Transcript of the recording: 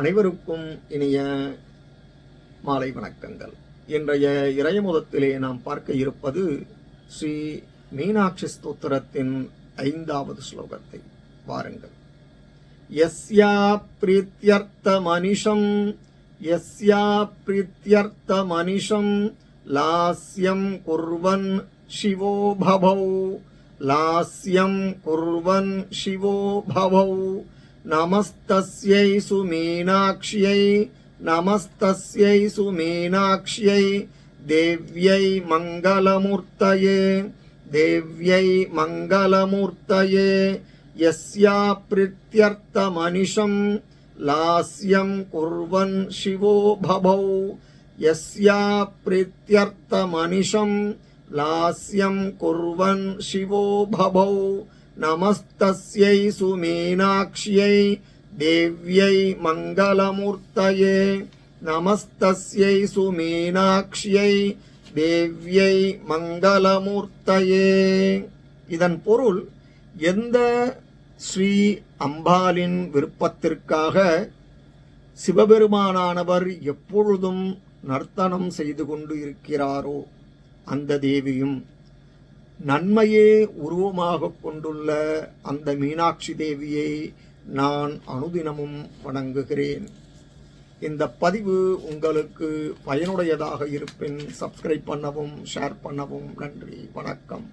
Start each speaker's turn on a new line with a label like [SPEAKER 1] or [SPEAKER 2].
[SPEAKER 1] அனைவருக்கும் இனிய மாலை வணக்கங்கள். இன்றைய இறைய இறையமுதத்திலே நாம் பார்க்க இருப்பது ஸ்ரீ மீனாட்சி ஸ்தோத்திரத்தின் ஐந்தாவது ஸ்லோகத்தை வாருங்கள். எஸ்யா பிரீத்தியர்த்த மனிஷம் எஸ்யா பிரீத்தியர்த்த மனிஷம் லாஸ்யம் குர்வன் சிவோ பவௌ லாஸ்யம் குர்வன் சிவோ பவௌ నమస్తస్యై సుమీనాక్ష్యై నమస్తస్యై సుమీనాక్ష్యై దేవ్యై మంగళమూర్తయే దేవ్యై మంగళమూర్తయే యస్యా ప్రీత్యర్థమనిషం లాస్యం కుర్వన్ శివో భవౌ యస్యా ప్రీత్యర్థమనిషం లాస్యం కుర్వన్ శివో భవౌ நமஸ்தஸ்யை சுமீனாட்சியை தேவ்யை மங்களமூர்த்தையே நமஸ்தஸ்யை சுமீனாட்சியை தேவ்யை மங்களமூர்த்தயே இதன் பொருள் எந்த ஸ்ரீ அம்பாளின் விருப்பத்திற்காக சிவபெருமானானவர் எப்பொழுதும் நர்த்தனம் செய்து கொண்டு இருக்கிறாரோ அந்த தேவியும் நன்மையே உருவமாக கொண்டுள்ள அந்த மீனாட்சி தேவியை நான் அனுதினமும் வணங்குகிறேன். இந்த பதிவு உங்களுக்கு பயனுடையதாக இருப்பின் சப்ஸ்கிரைப் பண்ணவும் ஷேர் பண்ணவும் நன்றி. வணக்கம்.